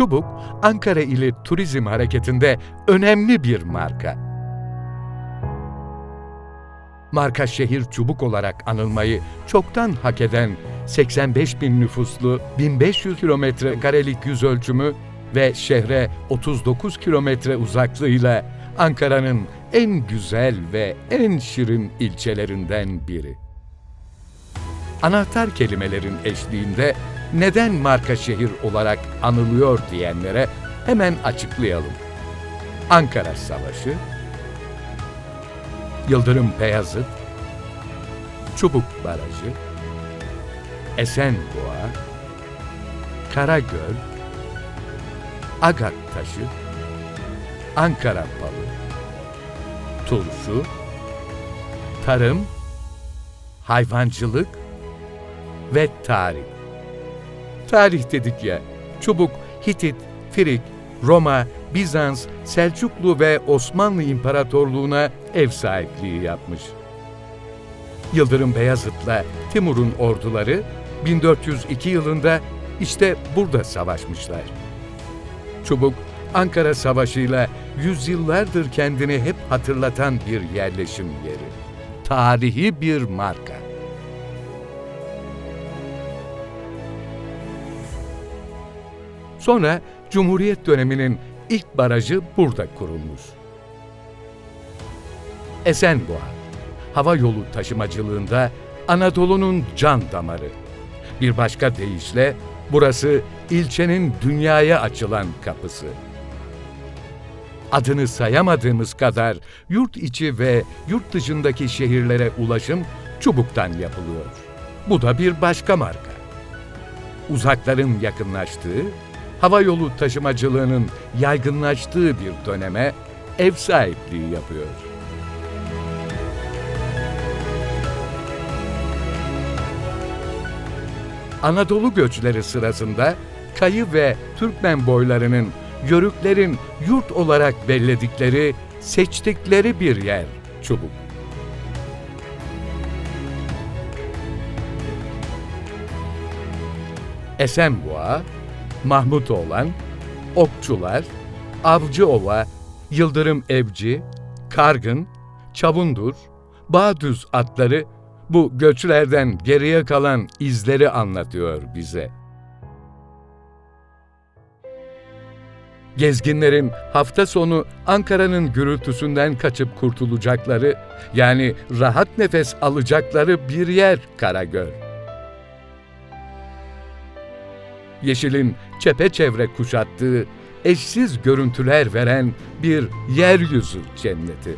Çubuk, Ankara ili turizm hareketinde önemli bir marka. Marka şehir Çubuk olarak anılmayı çoktan hak eden 85 bin nüfuslu 1500 kilometre karelik yüz ölçümü ve şehre 39 kilometre uzaklığıyla Ankara'nın en güzel ve en şirin ilçelerinden biri. Anahtar kelimelerin eşliğinde neden marka şehir olarak anılıyor diyenlere hemen açıklayalım. Ankara Savaşı, Yıldırım Beyazıt, Çubuk Barajı, Esenboğa, Karagöl, Agat Taşı, Ankara Balı, Turşu, Tarım, Hayvancılık ve Tarih. Tarih dedik ya, Çubuk, Hitit, Frig, Roma, Bizans, Selçuklu ve Osmanlı İmparatorluğu'na ev sahipliği yapmış. Yıldırım Beyazıt'la Timur'un orduları 1402 yılında işte burada savaşmışlar. Çubuk, Ankara Savaşı'yla yüzyıllardır kendini hep hatırlatan bir yerleşim yeri. Tarihi bir marka. Sonra Cumhuriyet döneminin ilk barajı burada kurulmuş. Esenboğa, hava yolu taşımacılığında Anadolu'nun can damarı. Bir başka deyişle burası ilçenin dünyaya açılan kapısı. Adını sayamadığımız kadar yurt içi ve yurt dışındaki şehirlere ulaşım çubuktan yapılıyor. Bu da bir başka marka. Uzakların yakınlaştığı, hava yolu taşımacılığının yaygınlaştığı bir döneme ev sahipliği yapıyor. Anadolu göçleri sırasında Kayı ve Türkmen boylarının Yörüklerin yurt olarak belledikleri, seçtikleri bir yer Çubuk. Esenboğa, Mahmutoğlan, Okçular, Avcıova, Yıldırım Evci, Kargın, Çavundur, Bağdüz atları bu göçlerden geriye kalan izleri anlatıyor bize. Gezginlerin hafta sonu Ankara'nın gürültüsünden kaçıp kurtulacakları, yani rahat nefes alacakları bir yer Karagöl. Yeşilin çepeçevre kuşattığı, eşsiz görüntüler veren bir yeryüzü cenneti.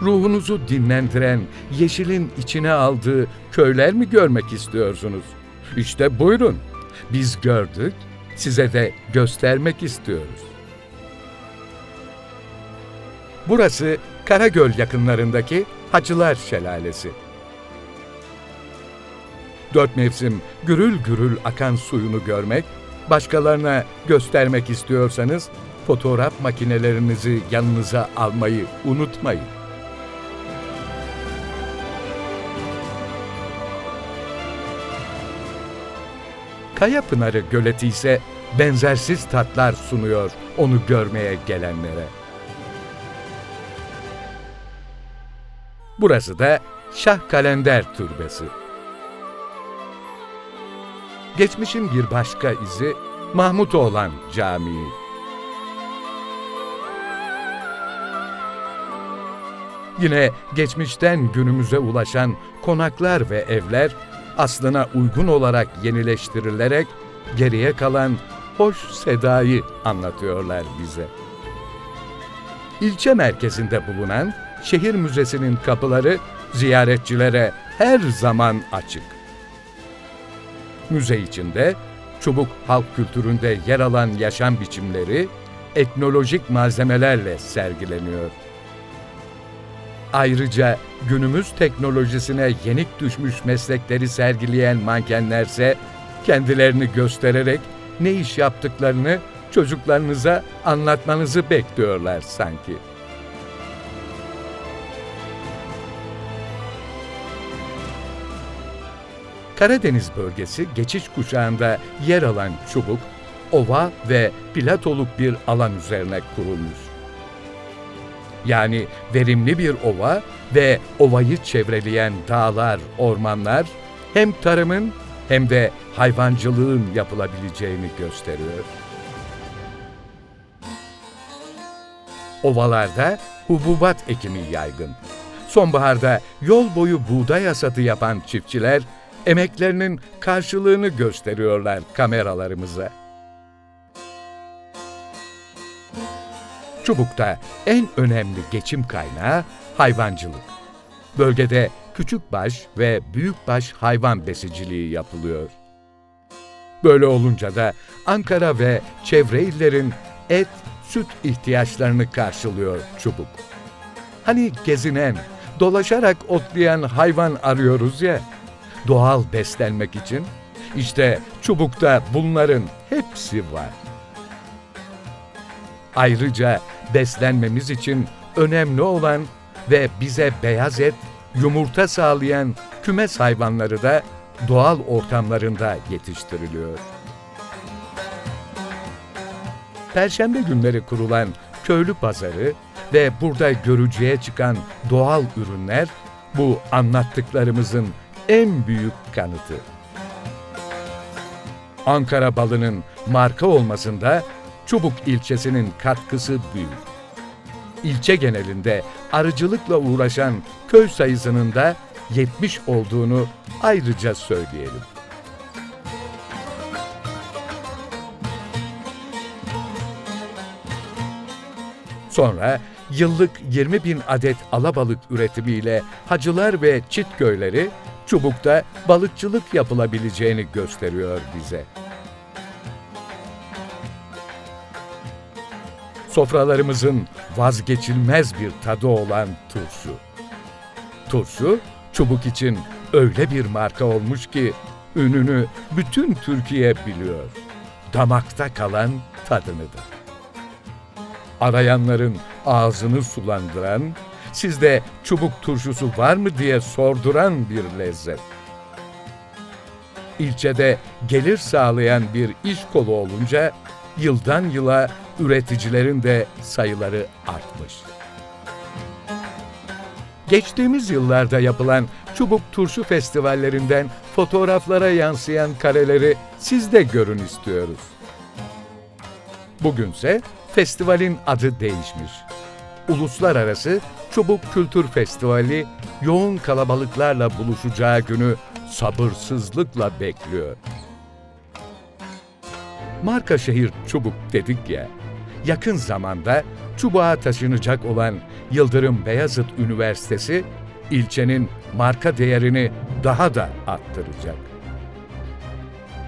Ruhunuzu dinlendiren, yeşilin içine aldığı köyler mi görmek istiyorsunuz? İşte buyurun. Biz gördük, size de göstermek istiyoruz. Burası Karagöl yakınlarındaki Hacılar Şelalesi. Dört mevsim gürül gürül akan suyunu görmek, başkalarına göstermek istiyorsanız fotoğraf makinelerinizi yanınıza almayı unutmayın. Kaya Pınarı göleti ise benzersiz tatlar sunuyor onu görmeye gelenlere. Burası da Şah Kalender Türbesi. Geçmişin bir başka izi Mahmutoğlan Camii. Yine geçmişten günümüze ulaşan konaklar ve evler aslına uygun olarak yenileştirilerek geriye kalan hoş sedayı anlatıyorlar bize. İlçe merkezinde bulunan şehir müzesinin kapıları ziyaretçilere her zaman açık. Müze içinde çubuk halk kültüründe yer alan yaşam biçimleri etnolojik malzemelerle sergileniyor. Ayrıca günümüz teknolojisine yenik düşmüş meslekleri sergileyen mankenlerse kendilerini göstererek ne iş yaptıklarını çocuklarınıza anlatmanızı bekliyorlar sanki. Karadeniz bölgesi geçiş kuşağında yer alan Çubuk, ova ve platoluk bir alan üzerine kurulmuş. Yani verimli bir ova ve ovayı çevreleyen dağlar, ormanlar hem tarımın hem de hayvancılığın yapılabileceğini gösteriyor. Ovalarda hububat ekimi yaygın. Sonbaharda yol boyu buğday hasadı yapan çiftçiler emeklerinin karşılığını gösteriyorlar kameralarımıza. Çubuk'ta en önemli geçim kaynağı hayvancılık. Bölgede küçükbaş ve büyükbaş hayvan besiciliği yapılıyor. Böyle olunca da Ankara ve çevre illerin et, süt ihtiyaçlarını karşılıyor Çubuk. Hani gezinen, dolaşarak otlayan hayvan arıyoruz ya, doğal beslenmek için. İşte Çubuk'ta bunların hepsi var. Ayrıca beslenmemiz için önemli olan ve bize beyaz et, yumurta sağlayan kümes hayvanları da doğal ortamlarında yetiştiriliyor. Perşembe günleri kurulan köylü pazarı ve burada görücüye çıkan doğal ürünler bu anlattıklarımızın en büyük kanıtı. Ankara balının marka olmasında Çubuk ilçesinin katkısı büyük. İlçe genelinde arıcılıkla uğraşan köy sayısının da 70 olduğunu ayrıca söyleyelim. Sonra yıllık 20 bin adet alabalık üretimiyle hacılar ve çit köyleri Çubuk'ta balıkçılık yapılabileceğini gösteriyor bize. Sofralarımızın vazgeçilmez bir tadı olan turşu. Turşu, Çubuk için öyle bir marka olmuş ki ününü bütün Türkiye biliyor. Damakta kalan tadınıdır. Arayanların ağzını sulandıran, sizde çubuk turşusu var mı diye sorduran bir lezzet. İlçede gelir sağlayan bir iş kolu olunca yıldan yıla üreticilerin de sayıları artmış. Geçtiğimiz yıllarda yapılan Çubuk Turşu Festivallerinden fotoğraflara yansıyan kareleri siz de görün istiyoruz. Bugünse festivalin adı değişmiş. Uluslararası Çubuk Kültür Festivali yoğun kalabalıklarla buluşacağı günü sabırsızlıkla bekliyor. Marka şehir Çubuk dedik ya, yakın zamanda Çubuk'a taşınacak olan Yıldırım Beyazıt Üniversitesi, ilçenin marka değerini daha da arttıracak.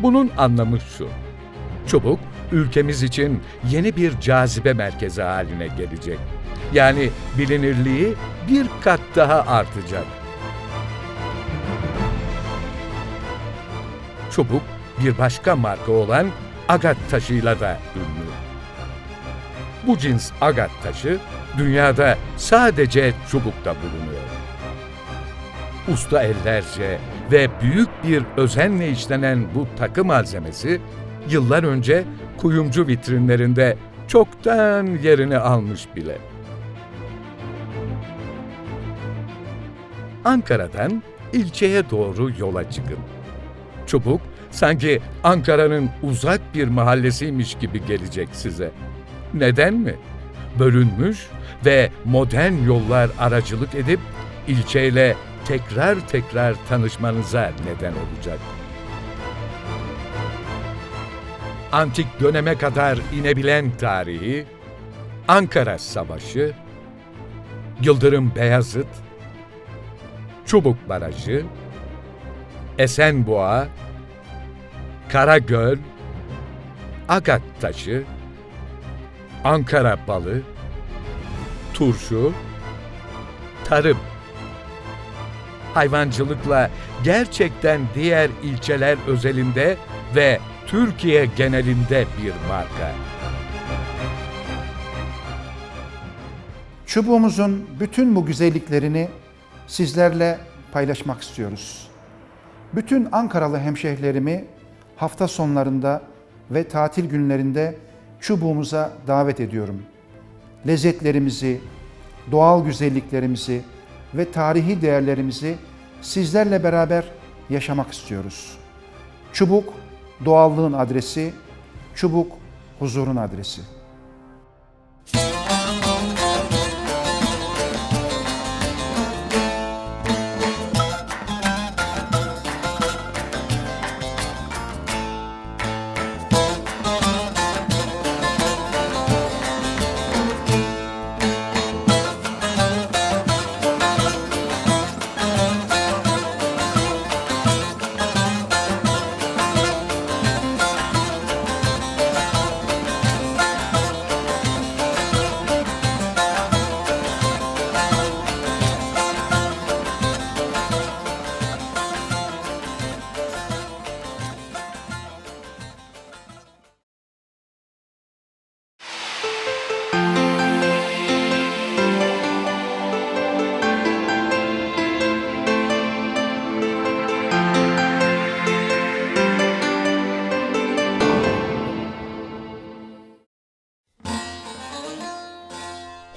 Bunun anlamı şu, Çubuk, ülkemiz için yeni bir cazibe merkezi haline gelecek. Yani bilinirliği bir kat daha artacak. Çubuk, bir başka marka olan agat taşıyla da ünlü. Bu cins agat taşı dünyada sadece çubukta bulunuyor. Usta ellerce ve büyük bir özenle işlenen bu takı malzemesi yıllar önce kuyumcu vitrinlerinde çoktan yerini almış bile. Ankara'dan ilçeye doğru yola çıkın. Çubuk sanki Ankara'nın uzak bir mahallesiymiş gibi gelecek size. Neden mi? Bölünmüş ve modern yollar aracılık edip ilçeyle tekrar tekrar tanışmanıza neden olacak. Antik döneme kadar inebilen tarihi, Ankara Savaşı, Yıldırım Beyazıt, Çubuk Barajı, Esenboğa, Karagöl, Agat Taşı, Ankara Balı, Turşu, Tarım. Hayvancılıkla gerçekten diğer ilçeler özelinde ve Türkiye genelinde bir marka. Çubuğumuzun bütün bu güzelliklerini sizlerle paylaşmak istiyoruz. Bütün Ankaralı hemşehrilerimi hafta sonlarında ve tatil günlerinde çubuğumuza davet ediyorum. Lezzetlerimizi, doğal güzelliklerimizi ve tarihi değerlerimizi sizlerle beraber yaşamak istiyoruz. Çubuk doğallığın adresi, çubuk huzurun adresi.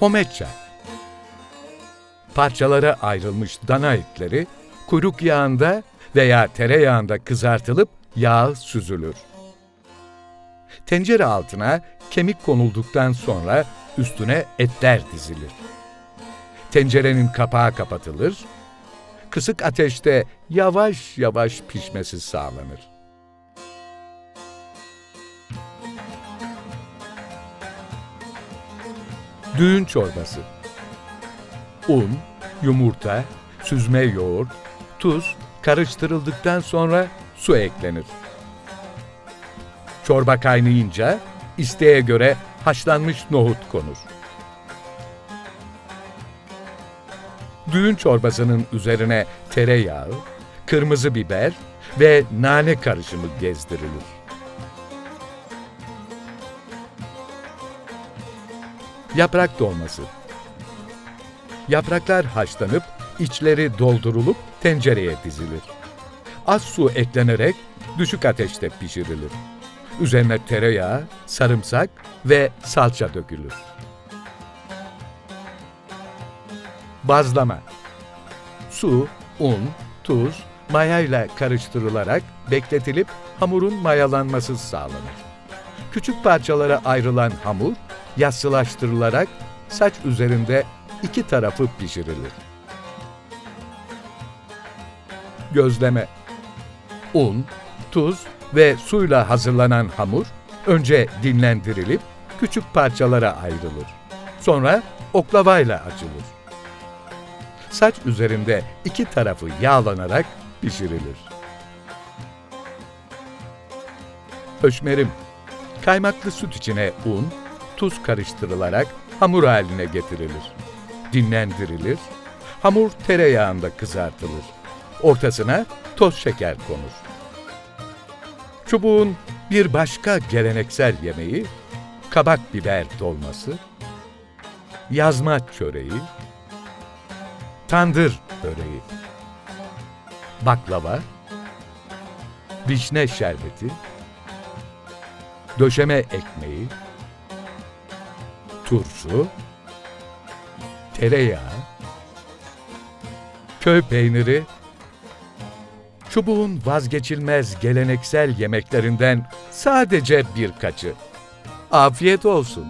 Hometçay. Parçalara ayrılmış dana etleri kuyruk yağında veya tereyağında kızartılıp yağ süzülür. Tencere altına kemik konulduktan sonra üstüne etler dizilir. Tencerenin kapağı kapatılır, kısık ateşte yavaş yavaş pişmesi sağlanır. Düğün çorbası. Un, yumurta, süzme yoğurt, tuz karıştırıldıktan sonra su eklenir. Çorba kaynayınca isteğe göre haşlanmış nohut konur. Düğün çorbasının üzerine tereyağı, kırmızı biber ve nane karışımı gezdirilir. Yaprak dolması. Yapraklar haşlanıp içleri doldurulup tencereye dizilir. Az su eklenerek düşük ateşte pişirilir. Üzerine tereyağı, sarımsak ve salça dökülür. Bazlama. Su, un, tuz, mayayla karıştırılarak bekletilip hamurun mayalanması sağlanır. Küçük parçalara ayrılan hamur yassılaştırılarak saç üzerinde iki tarafı pişirilir. Gözleme Un, tuz ve suyla hazırlanan hamur önce dinlendirilip küçük parçalara ayrılır. Sonra oklavayla açılır. Saç üzerinde iki tarafı yağlanarak pişirilir. Höşmerim Kaymaklı süt içine un, tuz karıştırılarak hamur haline getirilir. Dinlendirilir. Hamur tereyağında kızartılır. Ortasına toz şeker konur. Çubuğun bir başka geleneksel yemeği kabak biber dolması, yazma çöreği, tandır böreği, baklava, vişne şerbeti, döşeme ekmeği, turşu, tereyağı, köy peyniri, çubuğun vazgeçilmez geleneksel yemeklerinden sadece birkaçı. Afiyet olsun.